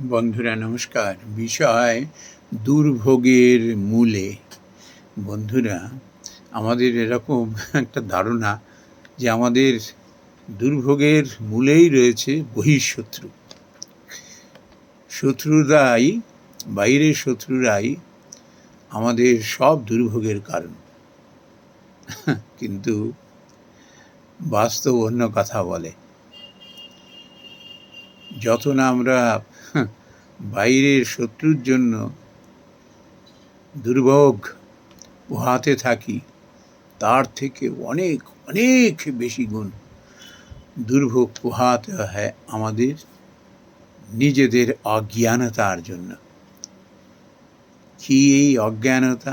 বন্ধুরা, নমস্কার। বিষয় দুর্ভোগের মূলে। বন্ধুরা, আমাদের এরকম একটা ধারণা যে আমাদের দুর্ভোগের মূলেই রয়েছে বহিঃশত্রু। শত্রুরাই, বাইরের শত্রুরাই আমাদের সব দুর্ভোগের কারণ। কিন্তু বাস্তব অন্য কথা বলে। যত না আমরা বাইরের শত্রুর জন্য দুর্ভোগ পোহাতে থাকি, তার থেকে অনেক অনেক বেশি গুণ দুর্ভোগ পোহাতে হয় আমাদের নিজেদের অজ্ঞানতার জন্য। কি এই অজ্ঞানতা?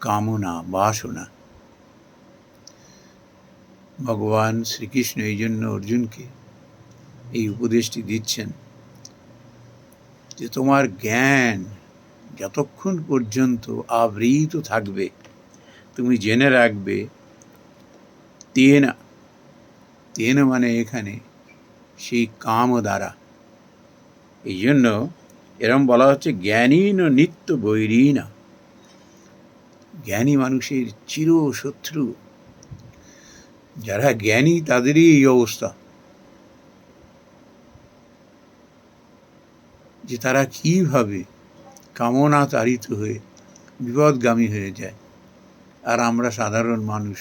কামনা, বাসনা। ভগবান শ্রীকৃষ্ণ এই জন্য অর্জুনকে এই উপদেশটি দিচ্ছেন যে তোমার জ্ঞান যতক্ষণ পর্যন্ত আবৃত থাকবে, তুমি জেনে রাখবে, তেনা, তেন মানে এখানে সেই কাম দ্বারা। এই জন্য এরম বলা হচ্ছে জ্ঞানীন নিত্য বৈরীনা। জ্ঞানী মানুষের চির শত্রু যারা জ্ঞানী, তাদেরই এই অবস্থা। যে তারা কীভাবে কামনা তাড়িত হয়ে, বিপদগামী হয়ে যায়। আর আমরা সাধারণ মানুষ।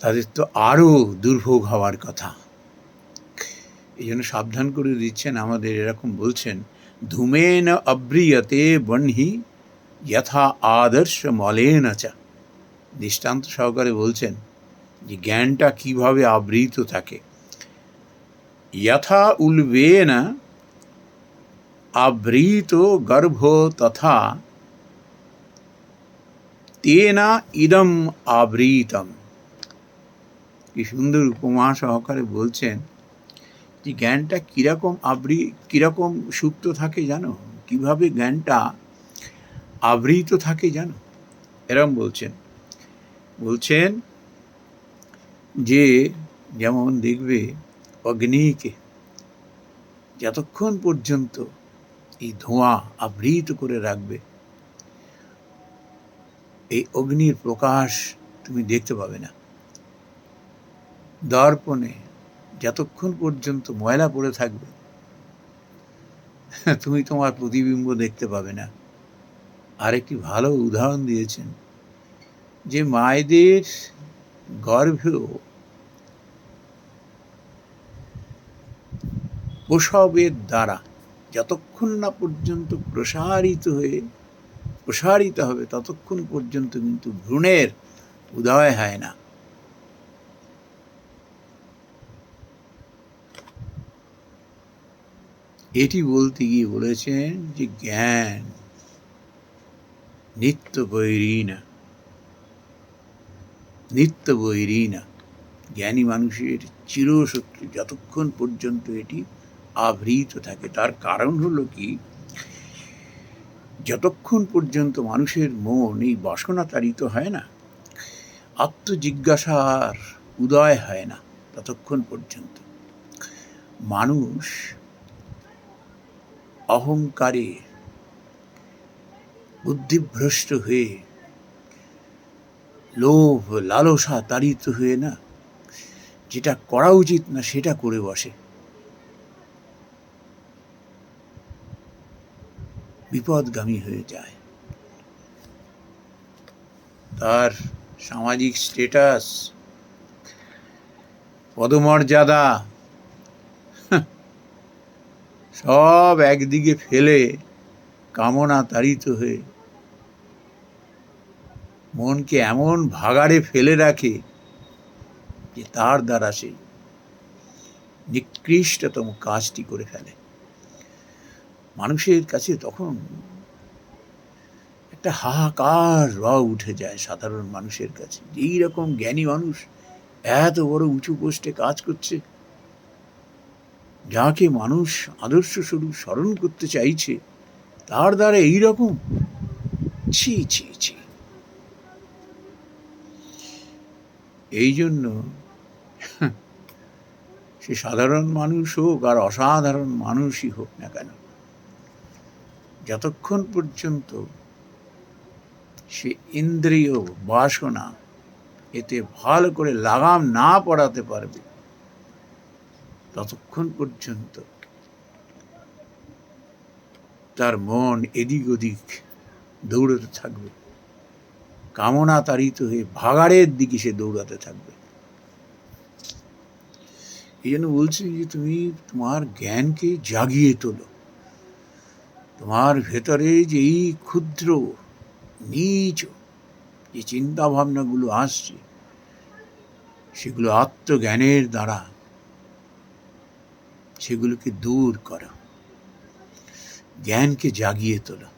তাদের তো আরও দুর্ভোগ হওয়ার কথা। এই জন্য সাবধান করে দিচ্ছেন আমাদের, এরকম বলছেন, ধূমেন অব্রিয়তে বহ্নি যথা আদর্শ মলেন চা। দৃষ্টান্ত সহকারে বলছেন যে জ্ঞানটা কীভাবে আবৃত থাকে। যথা উলবেন আবৃত গর্ভ তথা তেনা ইদম আবৃতম। কি সুন্দর উপমা সহকারে বলছেন যে জ্ঞানটা কীরকম আবৃ, কীরকম সুপ্ত থাকে জানো? কীভাবে জ্ঞানটা আবৃত থাকে জানো? এরম বলছেন। বলছেন যে, যেমন দেখবে অগ্নিকে যতক্ষণ পর্যন্ত এই ধোঁয়া আবৃত করে রাখবে, এই অগ্নির প্রকাশ তুমি দেখতে পাবে না। দর্পণে যতক্ষণ পর্যন্ত ময়লা পড়ে থাকবে, তুমি তোমার প্রতিবিম্ব দেখতে পাবে না। আরেকটি ভালো উদাহরণ দিয়েছেন যে মায়েদের গর্ভেও প্রসবের দ্বারা যতক্ষণ না পর্যন্ত প্রসারিত হয়ে, প্রসারিত হবে, ততক্ষণ পর্যন্ত কিন্তু ভ্রূণের উদয় হয় না। এটি বলতে গিয়ে বলেছেন যে জ্ঞান নিত্য বৈরী না। নিত্য বৈরী না। জ্ঞানী মানুষের চিরশত্রু যতক্ষণ পর্যন্ত এটি আবৃত থাকে। তার কারণ হলো কি? যতক্ষণ পর্যন্ত মানুষের মন এই বাসনা তাড়িত হয় না, আত্মজিজ্ঞাসার উদয় হয় না ততক্ষণ পর্যন্ত। মানুষ অহংকারে বুদ্ধিভ্রষ্ট হয়ে লোভ, লালসা তাড়িত হয়ে না যেটা করা উচিত না সেটা করে বসে। বিপদগামী হয়ে যায়। তার সামাজিক স্টেটাস, পদমর্যাদা সব একদিকে ফেলে কামনা তাড়িত হয়ে মনকে এমন ভাগাড়ে ফেলে রাখে যে তার দ্বারা সে নিকৃষ্টতম কাজটি করে ফেলে। মানুষের কাছে তখন একটা হাহাকার র উঠে যায় সাধারণ মানুষের কাছে। এই রকম জ্ঞানী মানুষ এত বড় উঁচু পোস্টে কাজ করছে, যাকে মানুষ আদর্শ স্বরূপ স্মরণ করতে চাইছে, তার দ্বারা এই রকম ছি ছি ছি এই জন্য সে সাধারণ মানুষ হোক আর অসাধারণ মানুষই হোক না কেন, যতক্ষণ পর্যন্ত সে ইন্দ্রিয় বাসনা এতে ভালো করে লাগাম না পড়াতে পারবে, ততক্ষণ পর্যন্ত তার মন এদিক ওদিক দৌড়তে থাকবে। কামনা তাড়িত হয়ে ভাগাড়ের দিকে সে দৌড়াতে থাকবে। এই জন্য বলছি যে তুমি তোমার জ্ঞানকে জাগিয়ে তোলো। তোমার ভেতরে যে এই ক্ষুদ্র, নিচ যে চিন্তা ভাবনাগুলো আসছে, সেগুলো আত্মজ্ঞানের দ্বারা সেগুলোকে দূর করা। জ্ঞানকে জাগিয়ে তোলা।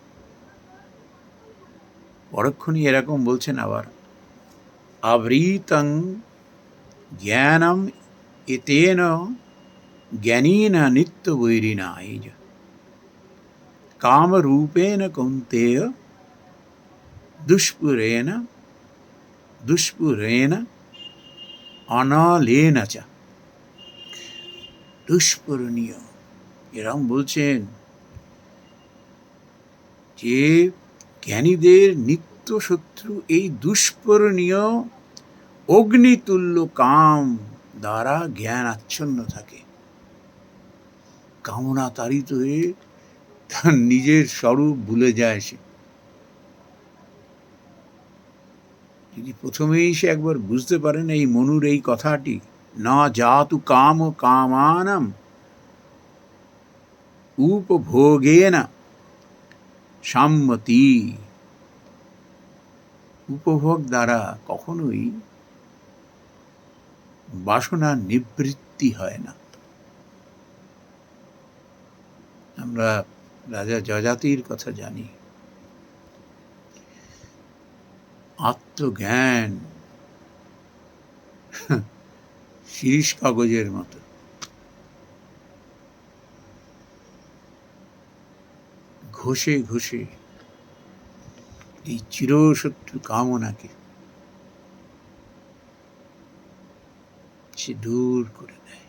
পরক্ষণই এরকম বলছেন আবার, আবৃতং জ্ঞানম এতেন জ্ঞানীন নিত্য যে। কামরূপেণ কৌন্তেয় দুষ্পুরেণ দুষ্পুরেণ অনলেন চ। দুষ্পূরণীয় এরম বলছেন যে জ্ঞানীদের নিত্য শত্রু এই দুষ্পূরণীয় অগ্নিতুল্য কাম দ্বারা জ্ঞান আচ্ছন্ন থাকে। কামনা তাড়িত হয়ে তার নিজের স্বরূপ ভুলে যায় সে। যদি প্রথমেই সে একবার বুঝতে পারেন এই মনুর এই কথাটি, না জাতু কাম কামানম, উপভোগেন। সাম্মতি উপভোগ দ্বারা কখনোই বাসনা নিবৃত্তি হয় না। আমরা রাজা যজাতির কথা জানি। আত্মজ্ঞান শিরিষ কাগজের মতো। ঘষে ঘষে এই চিরশত্রু কামনাকে সে দূর করে দেয়।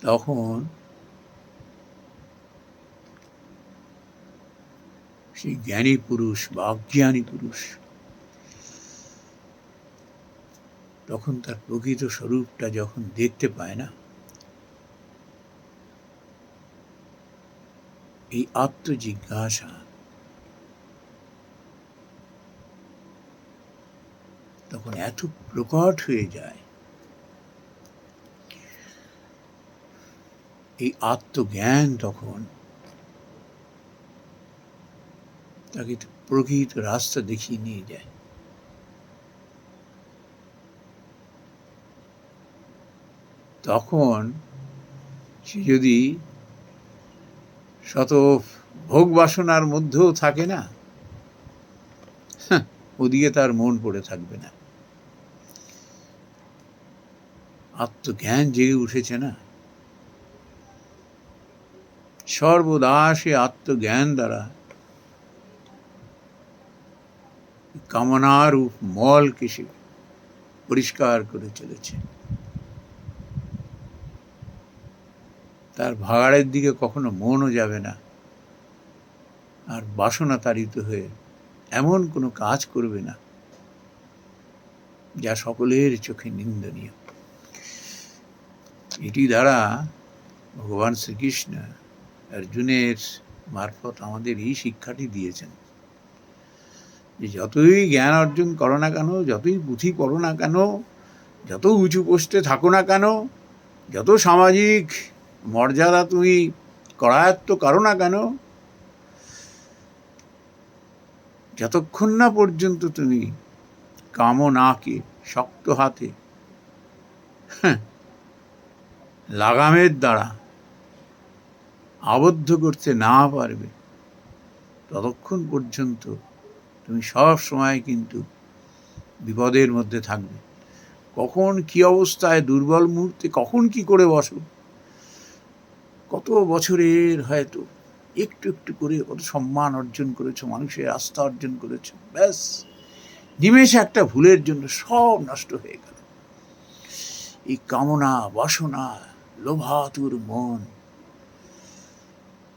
তখন সেই জ্ঞানী পুরুষ বা অজ্ঞানী পুরুষ তখন তার প্রকৃত স্বরূপটা যখন দেখতে পায় না এই আত্মজিজ্ঞাসা তখন এত প্রকট হয়ে যায়। এই আত্মজ্ঞান তখন তাকে প্রকৃত রাস্তা দেখিয়ে নিয়ে যায়। তখন সে যদি শত ভোগ বাসনার মধ্যেও থাকে না? হ্যাঁ, ওদিকে তার মন পড়ে থাকবে না। আত্মজ্ঞান জেগে উঠেছে না? সর্বদা সে আত্মজ্ঞান দ্বারা কামনারূপ মলকে সে পরিষ্কার করে চলেছে। তার ভাগাড়ের দিকে কখনো মনও যাবে না। আর বাসনা তাড়িত হয়ে এমন কোনো কাজ করবে না, যা সকলের চোখে নিন্দনীয়। এটি দ্বারা ভগবান শ্রীকৃষ্ণ অর্জুনের মারফত আমাদের এই শিক্ষাটি দিয়েছেন যে যতই জ্ঞান অর্জন করো না কেন, যতই পুঁথি পড়ো না কেন, যত উঁচু পোস্টে থাকো না কেন, যত সামাজিক মর্যাদা তুমি করায়ত্ত করো না কেন? যতক্ষণ না পর্যন্ত তুমি কামনাকে শক্ত হাতে হ্যাঁ, লাগামের দ্বারা আবদ্ধ করতে না পারবে ততক্ষণ পর্যন্ত তুমি সব সময় কিন্তু বিপদের মধ্যে থাকবে। কখন কি অবস্থায় দুর্বল মুহূর্তে কখন কি করে বসো? কত বছরের হয়তো একটু একটু করে কত সম্মান অর্জন করেছ, মানুষের আস্থা অর্জন করেছ, ব্যাস। নিমেষে একটা ভুলের জন্য সব নষ্ট হয়ে গেল। এই কামনা, বাসনা, লোভাতুর মন,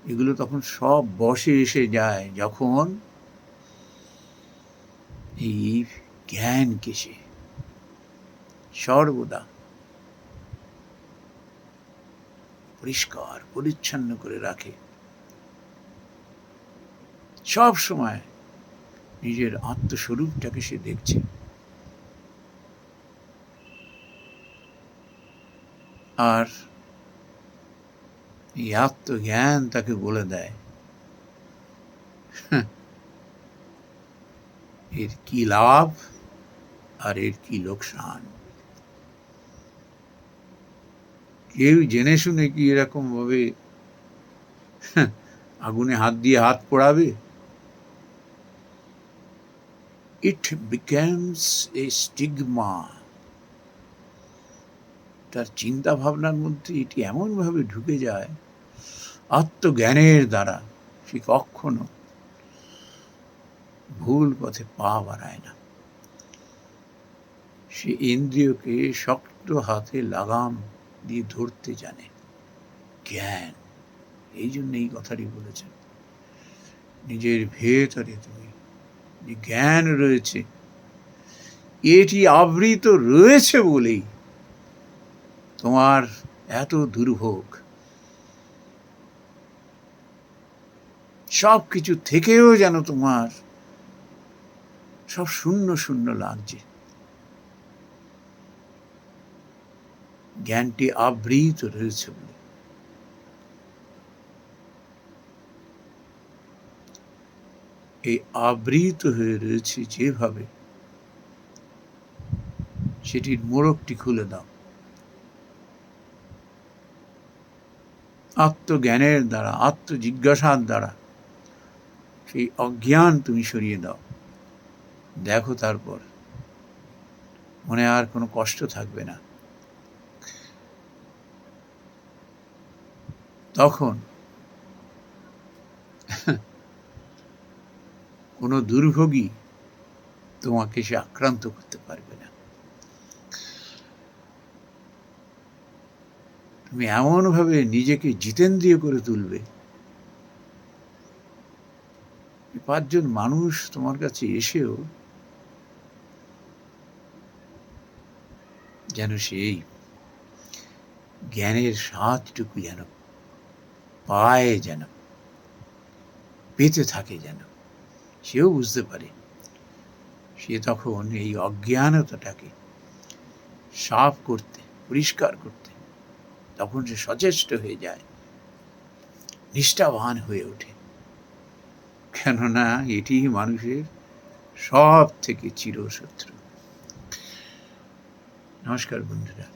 এগুলো তখন সব বসে এসে যায় যখন এই জ্ঞানকে সে সর্বদা পরিষ্কার, পরিচ্ছন্ন করে রাখে। সব সময় নিজের আত্মস্বরূপটাকে সে দেখছে। আর এই আত্মজ্ঞান তাকে বলে দেয় এর কি লাভ আর এর কি লোকসান? কেউ জেনে শুনে কি এরকম ভাবে আগুনে হাত দিয়ে হাত পোড়াবে? ইট বিকেমস এ স্টিগমা তার চিন্তা ভাবনার মধ্যে এটি এমনভাবে ঢুকে যায়, আত্মজ্ঞানের দ্বারা, সে কখনো ভুল পথে পা বাড়ায় না। সে ইন্দ্রিয়কে শক্ত হাতে লাগাম দিয়ে ধরতে জানে। জ্ঞান, এই জন্য এই কথাটি বলেছেন। নিজের ভেতরে তুমি যে জ্ঞান রয়েছে, এটি আবৃত রয়েছে বলেই তোমার এত দুর্ভোগ সব কিছু থেকেও যেন তোমার সব শূন্য শূন্য লাগছে। জ্ঞানটি আবৃত রয়েছে বলে। এই আবৃত হয়ে রয়েছে যেভাবে, সেটির মোড়কটি খুলে দাও। আত্মজ্ঞানের দ্বারা, আত্মজিজ্ঞাসার দ্বারা সেই অজ্ঞান তুমি সরিয়ে দাও। দেখো তারপর, মনে আর কোনো কষ্ট থাকবে না। তখন কোনো দুর্ভোগী তোমাকে সে আক্রান্ত করতে পারবে না। তুমি এমনভাবে নিজেকে জিতেন্দ্রিয় করে তুলবে পাঁচজন মানুষ তোমার কাছে এসেও যেন সেই জ্ঞানের স্বাদটুকু যেন পায় যেন, পেতে থাকে যেন, সেও বুঝতে পারে। সে তখন এই অজ্ঞানতাটাকে সাফ করতে, পরিষ্কার করতে তখন সে সচেষ্ট হয়ে যায়, নিষ্ঠাবান হয়ে ওঠে। কেননা এটি মানুষের সব থেকে চিরশত্রু। নমস্কার বন্ধুরা।